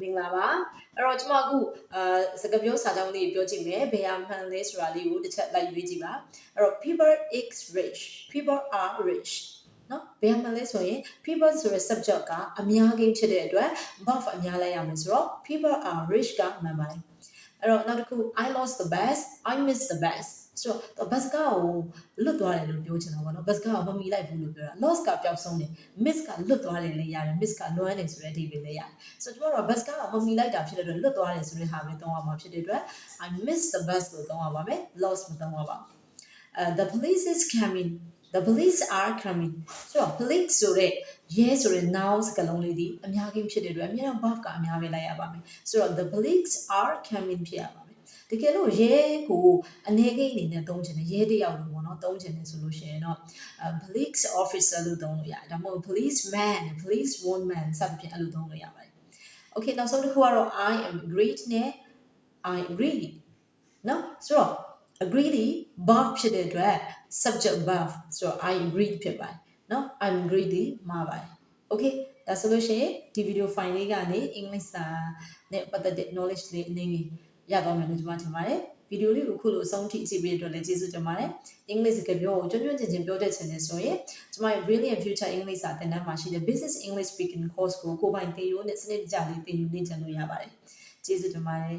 မင်္ဂလာပါအဲ့တော့ကျွန်မအခုအာစကားပြောစာကြောင်းလေးပြောကြည့်မယ်ဘယ်ဟာမှန်လဲဆိုတာလေးကိုတစ်ချက်လိုက်ရွေးကြည့်ပါအဲ့တော့ people is rich people are rich နော်ဘယ်မှာလဲဆိုရင် people ဆိုတဲ့ subject ကအများကြီးဖြစ်တဲ့အတွက် buff အများလိုက်ရမယ်ဆိုတော့ people are rich ကမှန်ပါတယ် အဲ့တော့နောက်တစ်ခု I lost the bus I missed the bus ဆိုတော့ bus ကကိုလွတ်သွားတယ်လို့ပြောချင်တာပေါ့နော် bus ကမမီလိုက်ဘူးလို့ပြောတာ lost ကပျောက်ဆုံးတယ် miss ကလွတ်သွားတယ်လည်းရတယ် miss ကလွမ်းတယ်ဆိုတဲ့အဓိပ္ပာယ်လည်းရတယ်ဆိုတော့ကျွန်တော်တို့ bus ကမမီလိုက်တာဖြစ်တဲ့အတွက်လွတ်သွားတယ်ဆိုတဲ့ဟာပဲသုံးရမှာဖြစ်တဲ့အတွက် I missed the bus လို့သုံးရပါမယ် lost မသုံးရပါဘူးအဲ the police is coming the police are coming ဆိုတော့ police ဆိုတဲ့ရဲဆိုတဲ့ noun စကားလုံးလေးဒီအများကြီးဖြစ်တဲ့အတွက်အများတော့ buff ကအများပဲလိုက်ရပါမယ်ဆိုတော့ the police are coming ဖြစ်ရပါမယ်တကယ်လို့ရဲကိုအနေကိန်းအနေနဲ့သုံးချင်တယ်ရဲတယောက်လို့ပေါ့နော်သုံးချင်တယ်ဆိုလို့ရှိရင်တော့အဲ police officer လို့သုံးလို့ရတယ်ဒါမှမဟုတ် police man police woman စသဖြင့်အဲ့လိုသုံးလို့ရပါတယ် okay နောက်ဆုံးတစ်ခုကတော့ I am great နဲ့ I agree နော်ဆိုတော့ agree ဒီ verb ဖြစ်တဲ့အတွက် subject verb ဆိုတော့ I agree ဖြစ်ပါတယ်နော် I'm agree ဒီမှာပါတယ် okay ဒါဆိုလို့ရှိရင်ဒီ video file လေးကနေအင်္ဂလိပ်စာနဲ့ပတ်သက်တဲ့ knowledge လေးအနေငယ်ရသွားမယ်လို့ကျွန်မထင်ပါတယ်ဗီဒီယိုလေးကိုအခုလိုအဆုံးထိကြည့်ပြီးတဲ့အတွက်လည်းကျေးဇူးတင်ပါတယ်အင်္ဂလိပ်စကားပြောကိုကျွမ်းကျွမ်းကျင်ကျင်ပြောတတ်ချင်တယ်ဆိုရင်ကျွန်မရဲ့ Brilliant Future English စာသင်တန်းမှာရှိတဲ့ Business English Speaking Course ကိုကိုယ်ပိုင်သင်ယူနဲ့စနစ်တကျလေးသင်ယူလေ့ကျင့်လို့ရပါတယ်ကျေးဇူးတင်ပါတယ်